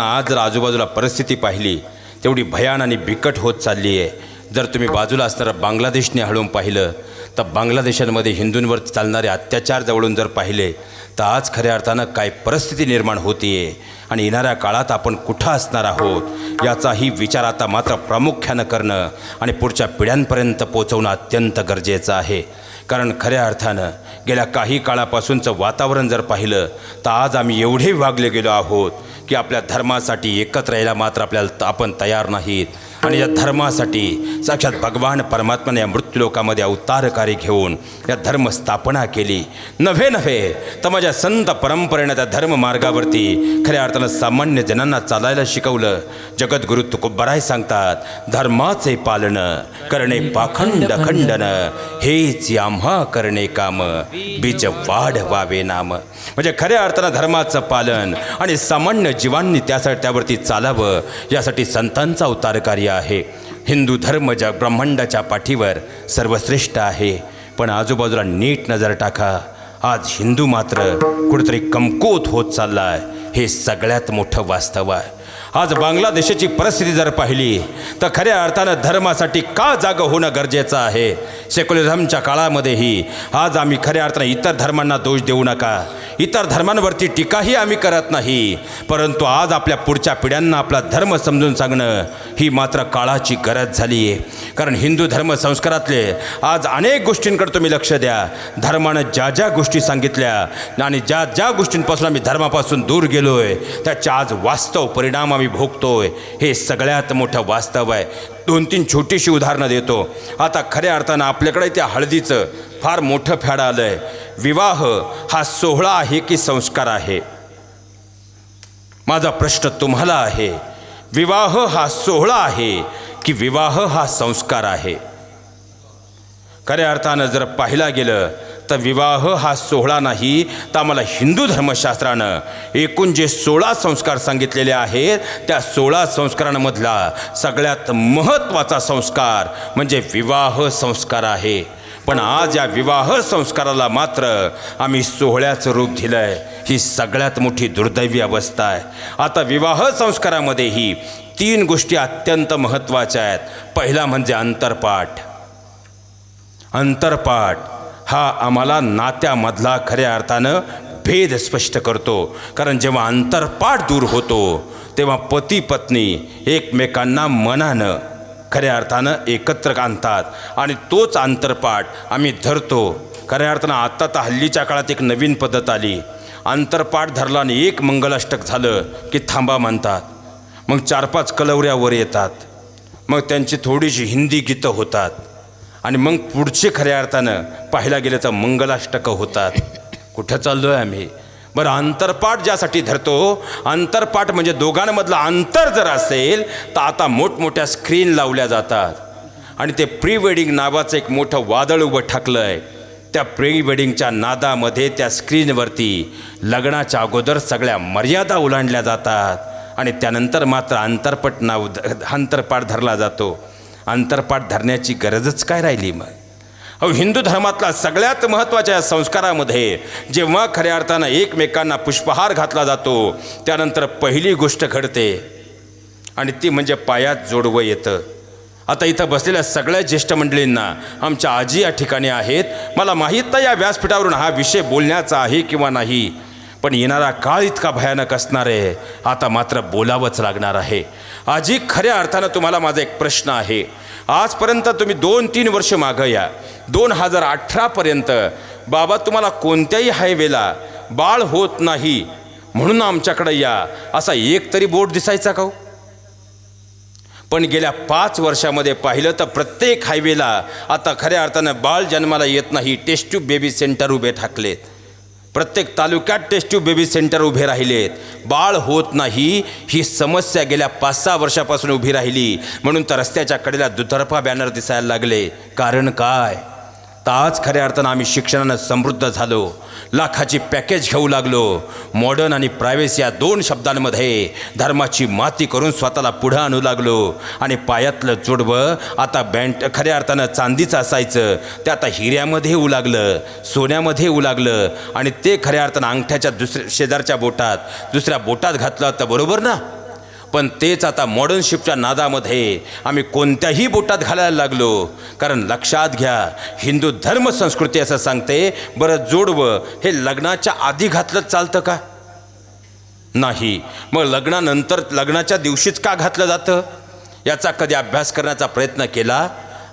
आज जर आजूबाजूला परिस्थिती पाहिली तेवढी भयान आणि बिकट होत चालली आहे. जर तुम्ही बाजूला असणारं बांगलादेशने हळून पाहिलं तर बांगलादेशांमध्ये हिंदूंवर चालणारे अत्याचार जवळून जर पाहिले तर आज खऱ्या अर्थानं काय परिस्थिती निर्माण होती आहे आणि येणाऱ्या काळात आपण कुठं असणार आहोत याचाही विचार आता मात्र प्रामुख्यानं करणं आणि पुढच्या पिढ्यांपर्यंत पोचवणं अत्यंत गरजेचं आहे. कारण खऱ्या अर्थानं गेल्या काही काळापासूनचं वातावरण जर पाहिलं तर आज आम्ही एवढे विभागले गेलो आहोत की आपल्या धर्मासाठी एकत्र यायला मात्र आपल्याला आपण तयार नाहीत. आणि या धर्मासाठी साक्षात भगवान परमात्माने या मृत्यूलोकामध्ये अवतारकारी घेऊन या धर्म स्थापना केली. नव्हे नव्हे तर माझ्या संत परंपरेनं त्या धर्म मार्गावरती खऱ्या अर्थानं सामान्य जनांना चालायला शिकवलं. जगद्गुरु तुकोबराय सांगतात धर्माचे पालन करणे पाखंड खंडन हेच आम्हा करणे काम बीज वाढवावे नाम. म्हणजे खऱ्या अर्थानं धर्माचं पालन आणि सामान्य जीवांनी त्यासाठी त्यावरती चालावं यासाठी संतांचा अवतार कार्य आहे. हिंदू धर्म जग ब्रह्मांडाच्या पाठीवर सर्वश्रेष्ठ आहे. पण आजूबाजूला नीट नजर टाका. आज हिंदू मात्र कुठेतरी कमकुवत होत चालला आहे हे सगळ्यात मोठं वास्तव आहे. आज बांगलादेशाची परिस्थिती जर पाहिली तर खऱ्या अर्थानं धर्मासाठी का जागं होणं गरजेचं आहे? सेक्युलरिझमच्या काळामध्येही आज आम्ही खऱ्या अर्थानं इतर धर्मांना दोष देऊ नका. इतर धर्मांवरती टीकाही आम्ही करत नाही. परंतु आज आपल्या पुढच्या पिढ्यांना आपला धर्म समजून सांगणं ही मात्र काळाची गरज झाली आहे कारण हिंदू धर्म संस्कारातले आज अनेक गोष्टींकडे तुम्ही लक्ष द्या. धर्मानं ज्या ज्या गोष्टी सांगितल्या आणि ज्या ज्या गोष्टींपासून आम्ही धर्मापासून दूर गेलो आहे त्याच्या आज वास्तव परिणाम आम्ही भोगतोय. हे सगळ्यात मोठं वास्तव आहे. दोन तीन छोटीशी उदाहरणं देतो. आता खऱ्या अर्थानं आपल्याकडे त्या हळदीचं फार मोठं फॅड आलं आहे विवाह हा सोहळा आहे की संस्कार आहे? माझा प्रश्न तुम्हाला आहे. विवाह हा सोहळा आहे की विवाह हा संस्कार आहे? खऱ्या अर्थानं जर पाहिला गेलं तर विवाह हा सोहळा नाही तर आम्हाला हिंदू धर्मशास्त्रानं एकूण जे सोळा संस्कार सांगितलेले आहेत त्या सोळा संस्कारांमधला सगळ्यात महत्त्वाचा संस्कार म्हणजे विवाह संस्कार आहे. पण आज या विवाह संस्काराला मात्र आम्ही सोहळ्याचं रूप दिलं आहे ही सगळ्यात मोठी दुर्दैवी अवस्था आहे. आता विवाह संस्कारामध्येही तीन गोष्टी अत्यंत महत्त्वाच्या आहेत. पहिला म्हणजे अंतरपाठ. अंतरपाठ. हा आम्हाला नात्यामधला खऱ्या अर्थानं भेद स्पष्ट करतो. कारण जेव्हा अंतरपाठ दूर होतो तेव्हा पती पत्नी एकमेकांना मनानं खऱ्या अर्थानं एकत्र आणतात आणि तोच अंतरपाठ आम्ही धरतो. खऱ्या अर्थानं आत्ता तर हल्लीच्या काळात एक नवीन पद्धत आली. अंतरपाठ धरला आणि एक मंगलाष्टक झालं की थांबा म्हणतात. मग चार पाच कलवऱ्यावर येतात. मग त्यांची थोडीशी हिंदी गीतं होतात. आणि मग पुढचे खऱ्या अर्थानं पाहायला गेलं तर मंगलाष्टकं होतात. कुठं चाललो आहे आम्ही? बरं अंतरपाठ ज्यासाठी धरतो अंतरपाठ म्हणजे दोघांमधलं अंतर जर असेल तर आता मोठमोठ्या स्क्रीन लावल्या जातात. आणि ते प्री वेडिंग नावाचं एक मोठं वादळ उभं ठाकलं आहे त्या प्री वेडिंगच्या नादामध्ये त्या स्क्रीनवरती लग्नाच्या अगोदर सगळ्या मर्यादा ओलांडल्या जातात. आणि त्यानंतर मात्र अंतरपट नाव अंतरपाठ धरला जातो. अंतरपाठ धरण्याची गरजच काय राहिली मग? अहो हिंदू धर्मातला सगळ्यात महत्त्वाच्या या संस्कारामध्ये जेव्हा खऱ्या अर्थानं एकमेकांना पुष्पहार घातला जातो त्यानंतर पहिली गोष्ट घडते. आणि ती म्हणजे पायात जोडवं येतं. आता इथं बसलेल्या सगळ्या ज्येष्ठ मंडळींना आमच्या आजी या ठिकाणी आहेत. मला माहीत नाही या व्यासपीठावरून हा विषय बोलण्याचा आहे किंवा नाही. पण येणारा काळ इतका भयानक असणार आहे. आता मात्र बोलावंच लागणार आहे. आजी खऱ्या अर्थानं तुम्हाला माझा एक प्रश्न आहे. आजपर्यंत तुम्ही दोन तीन वर्ष मागं या. दोन हजार अठरापर्यंत बाबा तुम्हाला कोणत्याही हायवेला बाळ होत नाही म्हणून आमच्याकडे या. असा एक तरी बोर्ड दिसायचा का हो? पण गेल्या पाच वर्षामध्ये पाहिलं तर प्रत्येक हायवेला आता खऱ्या अर्थानं बाळ जन्माला येत नाही. टेस्ट ट्यूब बेबी सेंटर उभे ठाकलेत. प्रत्येक तालुक्यात टेस्ट ट्यूब बेबी सेंटर उभे राहिलेत. बाळ होत नाही ही समस्या गेल्या पाच सहा वर्षापासून उभी राहिली. म्हणून तर रस्त्याच्या कडेला दुतर्फा बॅनर दिसायला लागले. कारण काय? तर आज खऱ्या अर्थानं आम्ही शिक्षणानं समृद्ध झालो. लाखाची पॅकेज घेऊ लागलो. मॉडर्न आणि प्रायव्हेसी या दोन शब्दांमध्ये धर्माची माती करून स्वतःला पुढं आणू लागलो. आणि पायातलं जोडवं आता बँट खऱ्या अर्थानं चांदीचं असायचं. ते आता हिऱ्यामध्ये येऊ लागलं सोन्यामध्ये येऊ लागलं. आणि ते खऱ्या अर्थानं अंगठ्याच्या दुसऱ्या शेजारच्या बोटात दुसऱ्या बोटात घातलं तर बरोबर ना? पण तेच आता मॉडर्न शिपच्या नादामध्ये आम्ही कोणत्याही बोटात घालायला लागलो. कारण लक्षात घ्या हिंदू धर्म संस्कृती असं सांगते बरं जोडवं हे लग्नाच्या आधी घातलं चालतं का? नाही. मग लग्नानंतर लग्नाच्या दिवशीच का घातलं जातं? याचा कधी अभ्यास करण्याचा प्रयत्न केला?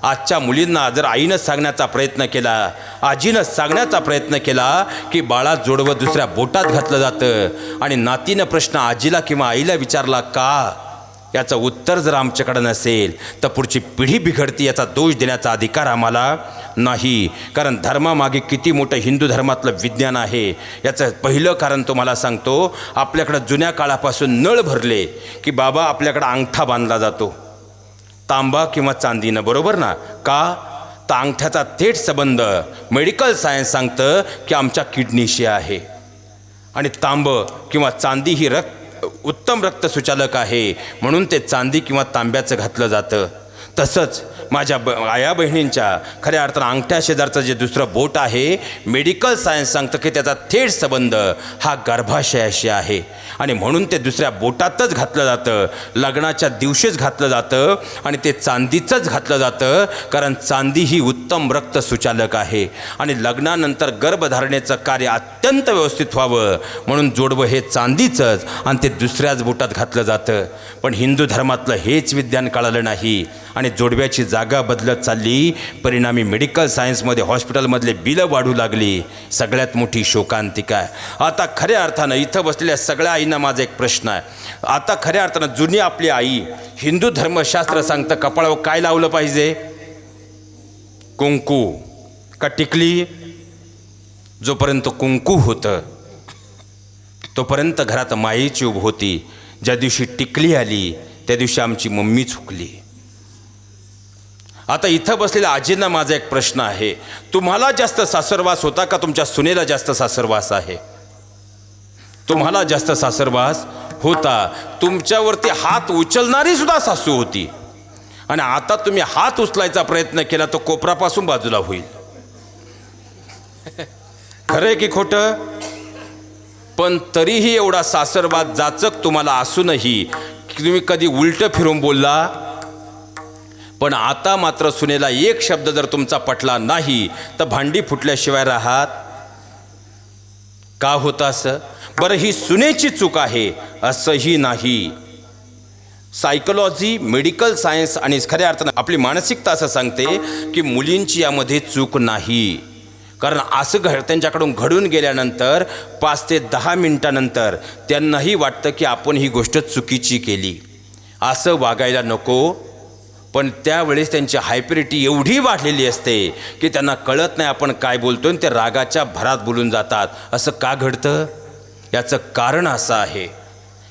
आजच्या मुलींना जर आईनं सांगण्याचा प्रयत्न केला आजीनं सांगण्याचा प्रयत्न केला की बाळा जोडवं दुसऱ्या बोटात घातलं जातं आणि नातीनं प्रश्न आजीला किंवा आईला विचारला का? याचं उत्तर जर आमच्याकडं नसेल तर पुढची पिढी बिघडती याचा दोष देण्याचा अधिकार आम्हाला नाही. कारण धर्मामागे किती मोठं हिंदू धर्मातलं विज्ञान आहे याचं पहिलं कारण तुम्हाला सांगतो आपल्याकडं जुन्या काळापासून नळ भरले की बाबा आपल्याकडं अंगठा बांधला जातो. तांबा किंवा चांदीनं बरोबर ना? का? तर अंगठ्याचा थेट संबंध मेडिकल सायन्स सांगतं की आमच्या किडनीशी आहे. आणि तांब किंवा चांदी ही रक्त उत्तम रक्तसुचालक आहे. म्हणून ते चांदी किंवा तांब्याचं घातलं जातं. तसंच माझ्या ब आया बहिणींच्या खऱ्या अर्थानं अंगठ्या शेजारचं जे दुसरं बोट आहे मेडिकल सायन्स सांगतं की त्याचा थेट संबंध हा गर्भाशयाशी आहे. आणि म्हणून ते दुसऱ्या बोटातच घातलं जातं. लग्नाच्या दिवशीच घातलं जातं आणि ते चांदीचंच घातलं जातं कारण चांदी ही उत्तम रक्त सुचालक आहे. आणि लग्नानंतर गर्भधारणेचं कार्य अत्यंत व्यवस्थित व्हावं. म्हणून जोडवं हे चांदीचंच आणि ते दुसऱ्याच बोटात घातलं जातं. पण हिंदू धर्मातलं हेच विज्ञान कळालं नाही. आणि जोडव्याची जागा बदलत चालली. परिणामी मेडिकल सायन्समध्ये हॉस्पिटलमधले बिलं वाढू लागली. सगळ्यात मोठी शोकांतिका आहे. आता खऱ्या अर्थानं इथं बसलेल्या सगळ्या आईंना माझा एक प्रश्न आहे. आता खऱ्या अर्थानं जुनी आपली आई हिंदू धर्मशास्त्र सांगतं कपाळावर काय लावलं पाहिजे? कुंकू. का टिकली? जोपर्यंत कुंकू होतं तोपर्यंत घरात मायेची उभ होती. ज्या दिवशी टिकली आली त्या दिवशी आमची मम्मी चुकली आता इथं बसलेल्या आजींना माझा एक प्रश्न आहे. तुम्हाला जास्त सासरवास होता का तुमच्या सुनेला जास्त सासरवास आहे? तुम्हाला जास्त सासरवास होता. तुमच्यावरती हात उचलणारी सुद्धा सासू होती. आणि आता तुम्ही हात उचलायचा प्रयत्न केला तर कोपरापासून बाजूला होईल. खरं आहे की खोटं? पण तरीही एवढा सासरवाद जाचक तुम्हाला असूनही तुम्ही कधी उलटं फिरून बोलला? पण आता मात्र सुनेला एक शब्द जर तुमचा पटला नाही तर भांडी फुटल्याशिवाय राहात? का होतं असं? बरं ही सुनेची चूक आहे असंही नाही. सायकोलॉजी मेडिकल सायन्स आणि खऱ्या अर्थानं आपली मानसिकता असं सांगते की मुलींची यामध्ये चूक नाही. कारण असं घड त्यांच्याकडून घडून गेल्यानंतर पाच ते दहा मिनटानंतर त्यांनाही वाटतं की आपण ही गोष्ट चुकीची केली. असं वागायला नको. पण त्यावेळेस त्यांची हायपरिटी एवढी वाढलेली असते की त्यांना कळत नाही आपण काय बोलतो आणि ते रागाच्या भरात बोलून जातात. असं का घडतं? याचं कारण असं आहे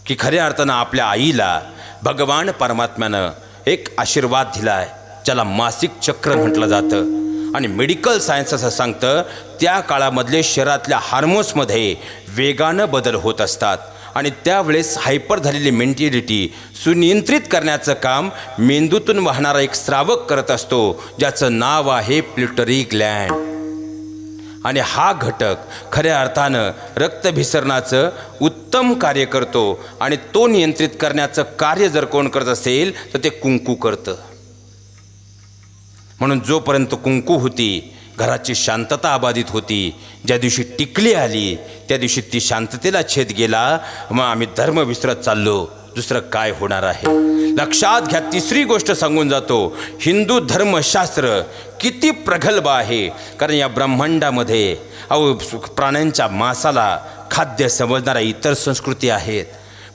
की खऱ्या अर्थानं आपल्या आईला भगवान परमात्म्यानं एक आशीर्वाद दिला आहे ज्याला मासिक चक्र म्हटलं जातं. आणि मेडिकल सायन्स असं सांगतं त्या काळामधले शरीरातल्या हार्मोन्समध्ये वेगानं बदल होत असतात. आणि त्यावेळेस हायपर झालेली मेंटॅलिटी सुनियंत्रित करण्याचं काम मेंदूतून वाहणारा एक श्रावक करत असतो ज्याचं नाव आहे प्लुटरी ग्लँड आणि हा घटक खऱ्या अर्थानं रक्तभिसरणाचं उत्तम कार्य करतो आणि तो नियंत्रित करण्याचं कार्य जर कोण करत असेल तर ते कुंकू करतं. म्हणून जोपर्यंत कुंकू होती घराची शांतता अबाधित होती. ज्या दिवशी टिकली आली त्या दिवशी ती शांततेला छेद गेला. मग आम्ही धर्म विसरत चाललो. दुसरं काय होणार आहे? लक्षात घ्या तिसरी गोष्ट सांगून जातो. हिंदू धर्मशास्त्र किती प्रगल्भ आहे. कारण या ब्रह्मांडामध्ये अहो प्राण्यांच्या मासाला खाद्य समजणाऱ्या इतर संस्कृती आहेत.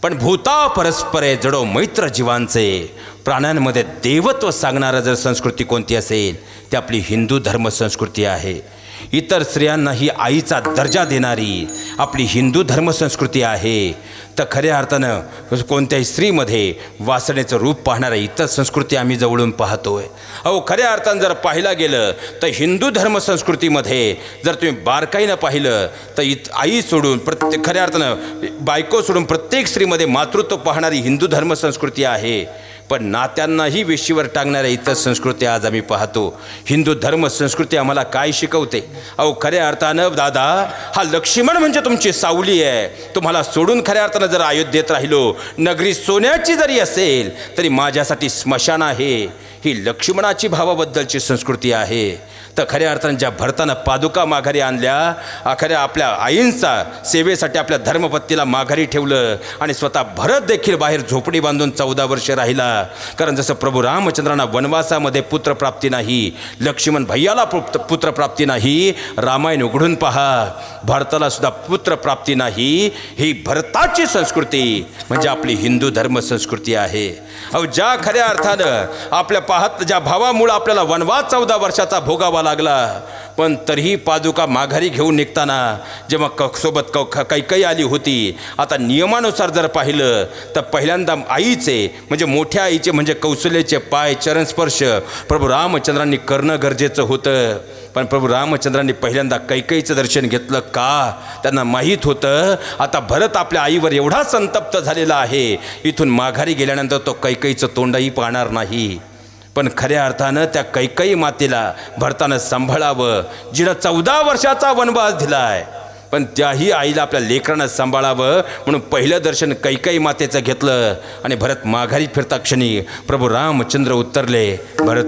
पण भूता परस्परे जडो मैत्र जीवांचे. प्राण्यांमध्ये देवत्व सांगणारं जर संस्कृती कोणती असेल ती आपली हिंदू धर्म संस्कृती आहे. इतर स्त्रियांना ही आईचा दर्जा देणारी आपली हिंदू धर्मसंस्कृती आहे. तर खऱ्या अर्थानं कोणत्याही स्त्रीमध्ये वासनेचं रूप पाहणारी इतर संस्कृती आम्ही जवळून पाहतोय. अहो खऱ्या अर्थानं जर पाहिलं गेलं तर हिंदू धर्मसंस्कृतीमध्ये जर तुम्ही बारकाईनं पाहिलं तर इत आई सोडून प्रत्येक खऱ्या अर्थानं बायको सोडून प्रत्येक स्त्रीमध्ये मातृत्व पाहणारी हिंदू धर्मसंस्कृती आहे. पण नात्यांनाही वेशीवर टाकणाऱ्या इतर संस्कृती आज आम्ही पाहतो. हिंदू धर्म संस्कृती आम्हाला काय शिकवते? अहो खऱ्या अर्थानं दादा हा लक्ष्मण म्हणजे तुमची सावली आहे. तुम्हाला सोडून खऱ्या अर्थानं जर अयोध्येत राहिलो नगरी सोन्याची जरी असेल तरी माझ्यासाठी स्मशान आहे. ही लक्ष्मणाची भावाबद्दलची संस्कृती आहे. तर खऱ्या अर्थानं ज्या भरतानं पादुका माघारी आणल्या अखऱ्या आपल्या आईंचा सेवेसाठी आपल्या धर्मपत्तीला माघारी ठेवलं आणि स्वतः भरत देखील बाहेर झोपडी बांधून चौदा वर्ष राहिला. कारण जसं प्रभू रामचंद्रांना वनवासामध्ये पुत्रप्राप्ती नाही लक्ष्मण भैयाला पुत्रप्राप्ती नाही रामायण उघडून पहा भारताला सुद्धा पुत्रप्राप्ती नाही ही भरताची संस्कृती म्हणजे आपली हिंदू धर्म संस्कृती आहे. अहो ज्या खऱ्या अर्थानं आपल्या पाहत ज्या भावामुळं आपल्याला वनवास चौदा वर्षाचा भोगावा लागला. पण तरीही पादुका माघारी घेऊन निघताना जेव्हा क सोबत क ख- कैकई आली होती आता नियमानुसार जर पाहिलं तर पहिल्यांदा आईचे म्हणजे मोठ्या आईचे म्हणजे कौशल्याचे पाय चरणस्पर्श प्रभू रामचंद्रांनी करणं गरजेचं होतं. पण प्रभू रामचंद्रांनी पहिल्यांदा कैकईचं दर्शन घेतलं का? त्यांना माहीत होतं आता भरत आपल्या आईवर एवढा संतप्त झालेला आहे. इथून माघारी गेल्यानंतर तो कैकईचं तोंडही पाहणार नाही. पण खऱ्या अर्थानं त्या कैकई मातेला भरतानं सांभाळावं. जिनं चौदा वर्षाचा वनवास दिलाय. पण त्याही आईला आपल्या लेकरांना सांभाळावं म्हणून पहिलं दर्शन कैकई मातेचं घेतलं. आणि भरत माघारी फिरता क्षणी प्रभू रामचंद्र उत्तरले भरत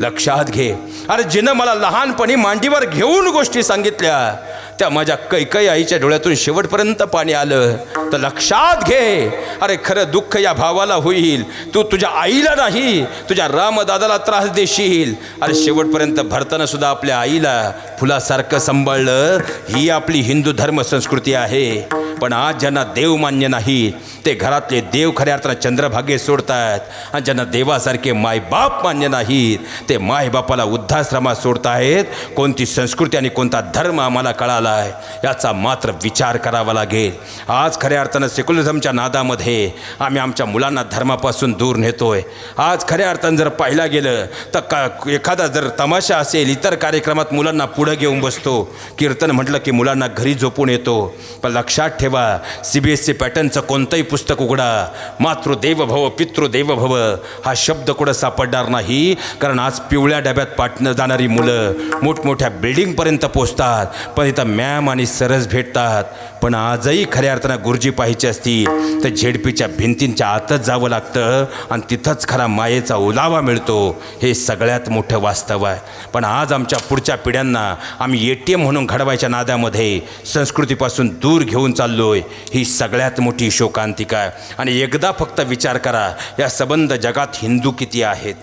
लक्षात घे. अरे जिनं मला लहानपणी मांडीवर घेऊन गोष्टी सांगितल्या. त्या माझ्या कैकई आईच्या डोळ्यातून शेवटपर्यंत पाणी आलं. तर लक्षात घे. अरे खरं दुःख या भावाला होईल. तू तुझ्या आईला नाही तुझ्या रामदादाला त्रास देशील. अरे शेवटपर्यंत भरताना सुद्धा आपल्या आईला फुलासारखं सांभाळलं. ही आपली हिंदू धर्म संस्कृती आहे. पण आज ज्यांना देव मान्य नाही ते घरातले देव खऱ्या अर्थानं चंद्रभागे सोडतात. आणि ज्यांना देवासारखे मायबाप मान्य नाहीत ते मायबापाला वृद्धाश्रमात सोडतायत कोणती संस्कृती आणि कोणता धर्म आम्हाला कळाला आहे याचा मात्र विचार करावा लागेल. आज खऱ्या अर्थानं सेक्युलरिझमच्या नादामध्ये आम्ही आमच्या मुलांना धर्मापासून दूर नेतोय. आज खऱ्या अर्थानं जर पाहिला गेलं तर का एखादा जर तमाशा असेल इतर कार्यक्रमात मुलांना पुढं घेऊन बसतो. कीर्तन म्हटलं की मुलांना घरी झोपून येतो. पण लक्षात ठेवा ठेवा. सी बी एस सी पॅटर्नचं कोणतंही पुस्तक उघडा. मातृ भव पितृदेव भव हा शब्द कुठं सापडणार नाही? कारण आज पिवळ्या डब्यात पाठणं जाणारी मुलं मोठमोठ्या बिल्डिंगपर्यंत पोचतात. पण इथं मॅम आणि सरस भेटतात. पण आजही खऱ्या अर्थानं गुरुजी पाहिजे असतील तर झेडपीच्या भिंतींच्या आतच जावं लागतं आणि तिथंच खरा मायेचा ओलावा मिळतो. हे सगळ्यात मोठं वास्तव आहे. पण आज आमच्या पुढच्या पिढ्यांना आम्ही ए टी एम म्हणून घडवायच्या नादामध्ये संस्कृतीपासून दूर घेऊन चाललोय. ही सगळ्यात मोठी शोकांतिका आहे. आणि एकदा फक्त विचार करा या संबंध जगात हिंदू किती आहेत?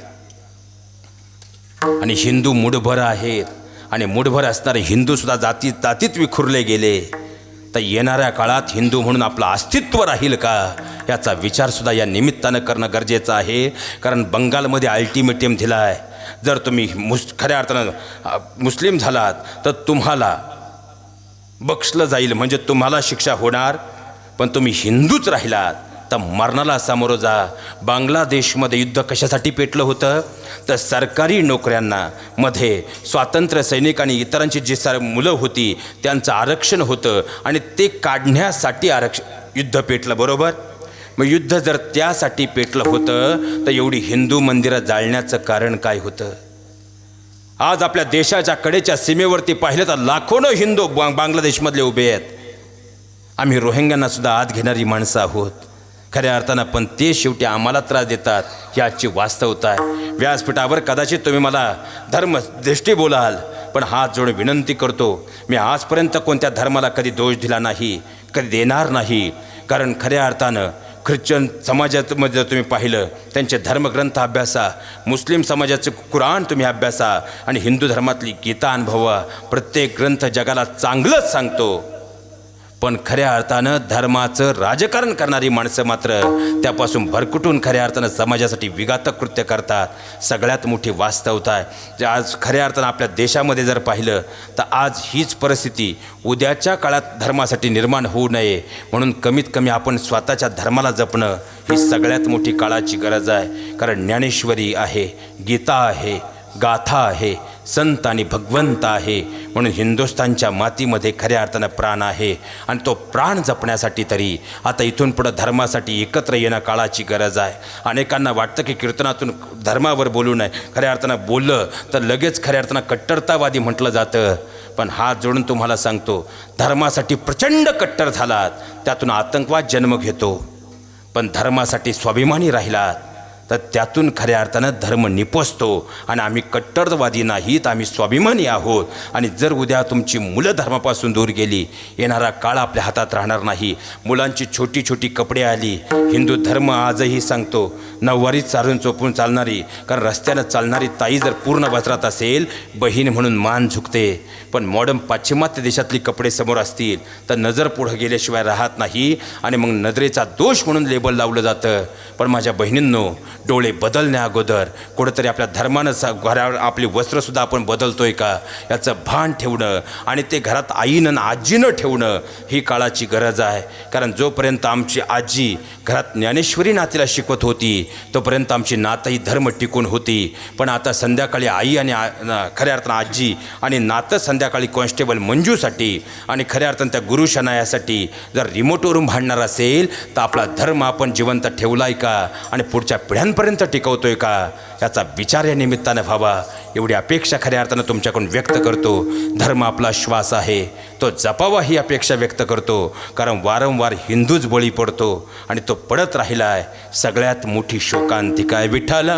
आणि हिंदू मुठभर आहेत. आणि मुठभर असणारे हिंदूसुद्धा जाती जातीत विखुरले गेले. तर येणाऱ्या काळात हिंदू म्हणून आपलं अस्तित्व राहील का? याचा विचारसुद्धा या निमित्तानं करणं गरजेचं आहे. कारण बंगालमध्ये अल्टिमेटम दिला आहे जर तुम्ही मुस खऱ्या अर्थानं मुस्लिम झालात तर तुम्हाला बक्षलं जाईल. म्हणजे तुम्हाला शिक्षा होणार पण तुम्ही हिंदूच राहिलात. आता मरणाला सामोरं जा. बांगलादेशमध्ये युद्ध कशासाठी पेटलं होतं? तर सरकारी नोकऱ्यांना मध्ये स्वातंत्र्य सैनिक आणि इतरांची जी सर मुलं होती त्यांचं आरक्षण होतं आणि ते काढण्यासाठी आरक्ष युद्ध पेटलं बरोबर? मग युद्ध जर त्यासाठी पेटलं होतं तर एवढी हिंदू मंदिरं जाळण्याचं कारण काय होतं? आज आपल्या देशाच्या कडेच्या सीमेवरती पाहिलं तर लाखोनं हिंदू बांगलादेशमधले उभे आहेत. आम्ही रोहिंग्यांना सुद्धा आत घेणारी माणसं आहोत. खऱ्या अर्थानं पण ते शेवटी आम्हाला त्रास देतात ही आजची वास्तवता आहे व्यासपीठावर कदाचित तुम्ही मला धर्म दृष्टी बोलाल पण हात जोडून विनंती करतो मी आजपर्यंत कोणत्या धर्माला कधी दोष दिला नाही कधी देणार नाही. कारण खऱ्या अर्थानं ख्रिश्चन समाजामध्ये जर तुम्ही पाहिलं त्यांचे धर्मग्रंथ अभ्यासा मुस्लिम समाजाचे कुराण तुम्ही अभ्यासा आणि हिंदू धर्मातली गीता अनुभवा प्रत्येक ग्रंथ जगाला चांगलंच सांगतो. पण खऱ्या अर्थानं धर्माचं राजकारण करणारी माणसं मात्र त्यापासून भरकुटून खऱ्या अर्थानं समाजासाठी विघातक कृत्य करतात. सगळ्यात मोठी वास्तवता आहे. जे आज खऱ्या अर्थानं आपल्या देशामध्ये जर पाहिलं तर आज हीच परिस्थिती उद्याच्या काळात धर्मासाठी निर्माण होऊ नये. म्हणून कमीत कमी आपण स्वतःच्या धर्माला जपणं ही सगळ्यात मोठी काळाची गरज आहे. कारण ज्ञानेश्वरी आहे गीता आहे गाथा आहे संत आणि भगवंत आहे म्हणून हिंदुस्थानच्या मातीमध्ये खऱ्या अर्थानं प्राण आहे. आणि तो प्राण जपण्यासाठी तरी आता इथून पुढं धर्मासाठी एकत्र येणं काळाची गरज आहे. अनेकांना वाटतं की कीर्तनातून धर्मावर बोलू नये. खऱ्या अर्थानं बोललं तर लगेच खऱ्या अर्थानं कट्टरतावादी म्हटलं जातं. पण हात जोडून तुम्हाला सांगतो धर्मासाठी प्रचंड कट्टर झालात. त्यातून आतंकवाद जन्म घेतो. पण धर्मासाठी स्वाभिमानी राहिलात. तर त्यातून खऱ्या अर्थानं धर्म निपसतो आणि आम्ही कट्टरवादी नाहीत आम्ही स्वाभिमानी आहोत. आणि जर उद्या तुमची मुलं धर्मापासून दूर गेली येणारा काळ आपल्या हातात राहणार नाही. मुलांची छोटी छोटी कपडे आली. हिंदू धर्म आजही सांगतो नऊवारी चालून चोपून चालणारी कारण रस्त्यानं चालणारी ताई जर पूर्ण वस्त्रात असेल बहीण म्हणून मान झुकते. पण मॉडर्न पाश्चिमात्य देशातली कपडे समोर असतील तर नजर पुढं गेल्याशिवाय राहत नाही आणि मग नजरेचा दोष म्हणून लेबल लावलं जातं. पण माझ्या बहिणींनो डोळे बदलण्या अगोदर कुठंतरी आपल्या धर्मानं सा घरावर आपली वस्त्रसुद्धा आपण बदलतोय का? याचं भान ठेवणं आणि ते घरात आईनं आणि आजीनं ठेवणं ही काळाची गरज आहे. कारण जोपर्यंत आमची आजी घरात ज्ञानेश्वरी नातीला शिकवत होती तोपर्यंत आमची नातही धर्म टिकून होती. पण आता संध्याकाळी आई आणि खऱ्या अर्थानं आजी आणि नातं संध्याकाळी कॉन्स्टेबल मंजूसाठी आणि खऱ्या अर्थानं त्या गुरु शनायासाठी जर रिमोटवरून भांडणार असेल तर आपला धर्म आपण जिवंत ठेवलाय का? आणि पुढच्या पिढ्यांपर्यंत टिकवतोय का? याचा विचार या निमित्तानं व्हावा. एवढी अपेक्षा खऱ्या अर्थानं तुमच्याकडून व्यक्त करतो. धर्म आपला श्वास आहे. तो जपावा ही अपेक्षा व्यक्त करतो. कारण वारंवार हिंदूच बळी पडतो आणि तो पडत राहिला आहे सगळ्यात मोठी शोकांतिका आहे विठ्ठल.